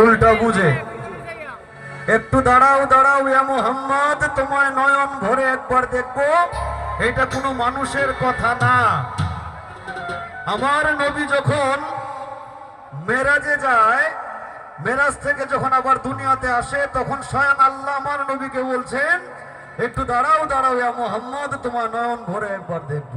উল্টা বুঝে। একটু দাঁড়াও দাঁড়াও, ইয়া মোহাম্মদ, তোমায় নয়ন ভরে একবার দেখব। এটা কোনো মানুষের কথা না। আমার নবী যখন মেরাজে যায়, মেরাজ থেকে যখন আবার দুনিয়াতে আসে, তখন স্বয়ং আল্লাহ আমার নবীকে বলছেন, একটু দাঁড়াও দাঁড়াও, ইয়া মোহাম্মদ তোমার নয়ন ভরে একবার দেখব।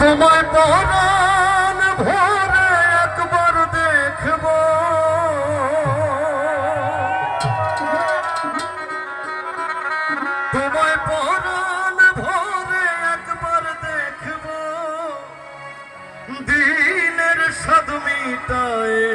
তোমায় পরাণ ভরে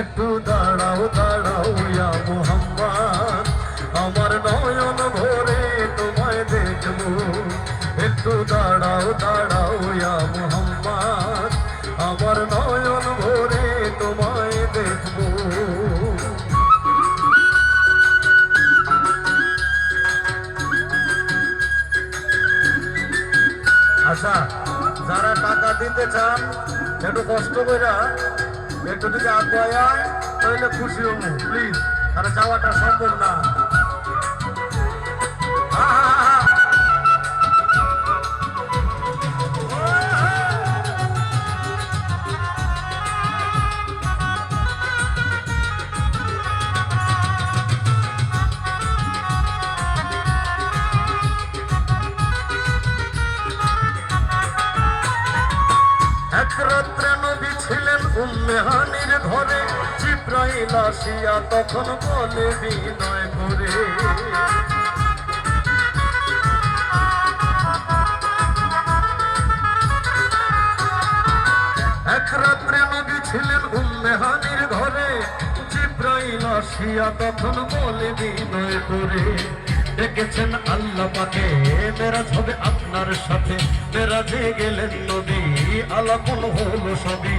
একটু দাঁড়াও দাঁড়াও ইয়া মোহাম্মদ। আমার নয়ন ভরে তোমায় দেখব। একটু দাঁড়াও দাঁড়াও ইয়া মোহাম্মদ। আমার নয়ন ভরে তোমায় দেখব। আচ্ছা যারা টাকা দিতে চান, একটু কষ্ট করে একটু যদি আয় তাহলে খুশি হব প্লিজ আর যাওয়াটা সম্ভব না। উম্মেহানির ঘরে জিব্রাইল আসিয়া তখন বলে, বিনয় করে এক রাত্রে নবী ছিলেন উম্মেহানির ঘরে, জিব্রাইল আসিয়া তখন বলে, বিনয় করে ডেকেছেন আল্লাহ পাকে, মেরাজ হবে আপনার সাথে। মেরাজে গেলেন নবী আলাপন হলো সবই।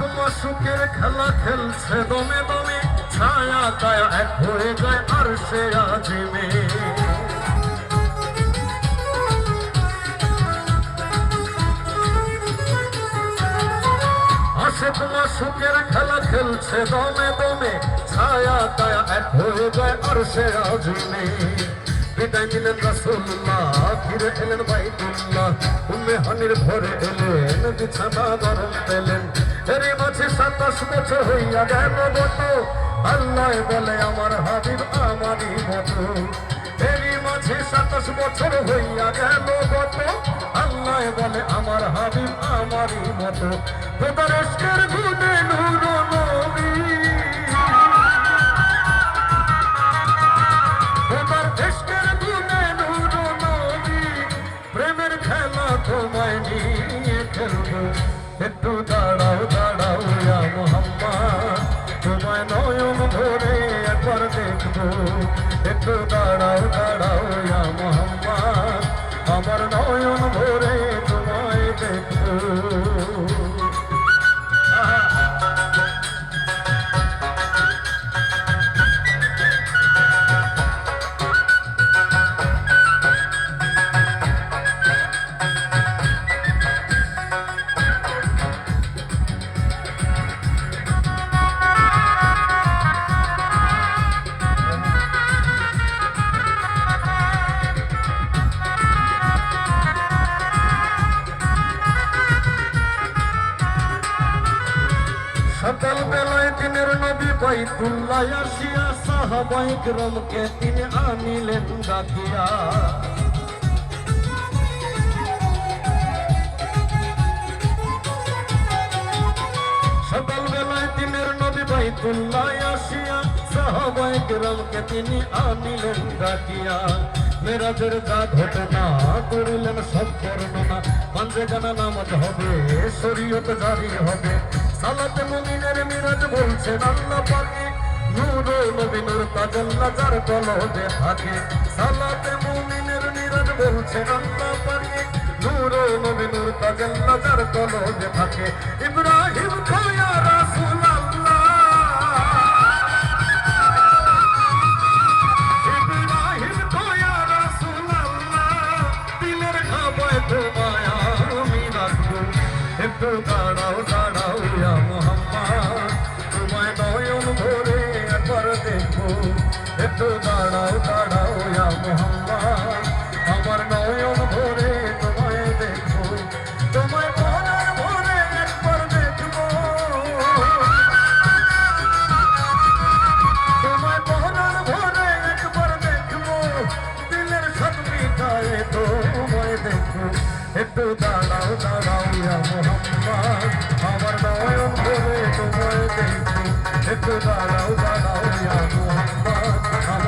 আত্মা সুখের খেলা খেলছে, দমে দমে ছায়া তায়া এক হয়ে যায় আর সে আজিমে আসে খেলা খেলছে, দমে দমে ছায়া তায়া এক হয়ে যায় আর সে আজিমে বিদায় নিলেন রাসুল্লাহ ফিরে এলেন বাইতুল্লাহ উম্মে হানির ভরে এলেন বিছানা গরম পেলেন এরই মাঝে সাতাশ বছর হইয়া গেল বত আল্লাহ বলে আমার হাবিব আমারই মতো এরই মাঝে সাতাশ বছর হইয়া গেল গত আল্লাহ বলে আমার হাবিব আমারই মতো এসকের গুণে একটু দাঁড়াও দাঁড়াও ইয়া মোহাম্মদ তোমায় নয়ন ভরে একবার দেখব। একটু দাঁড়াও দাঁড়াও ইয়া মোহাম্মদ আমার নয়ন ভরে তোমায় দেখব। বাইতুল্লাহ আসিয়া সাহাবাই গ্রামকে তিনি আনিলেন ডাকিয়া সকালবেলায় দিনের নবী বাইতুল্লাহ আসিয়া সাহাবাই গ্রামকে তিনি আনিলেন ডাকিয়া মেরাজের যা ঘটনা করিলেন সব বর্ণনা। পাঞ্জে জানা নামাজ হবে, শরীয়ত জারি হবে। সালাতে মুমিনের মিরাজ বলছেন আল্লাহ পাকে। নূর নবী নূর তাজাল্লা যার কলবে থাকে। সালাতে মুমিনের মিরাজ বলছেন আল্লাহ পাকে। নূর নবী নূর তাজাল্লা যার কলবে থাকে। ইব্রাহিম খোয়া একটু দাঁড়াও দাঁড়াও মোহাম্মদ। আমার নয়ন ভরে তোমায় দেখব, তোমায় মনের ভরে একবার দেখব। তোমায় পহরার ভরে একবার দেখব, দিলের সব মিটায় তোমায় দেখব। একটু দাঁড়াও দাঁড়াও মোহাম্মদ। আমার নয়ন ভরে তোমায় দেখব। একটু দাঁড়াও দাঁড়াও ইয়া মোহাম্মদ আমার নয়ন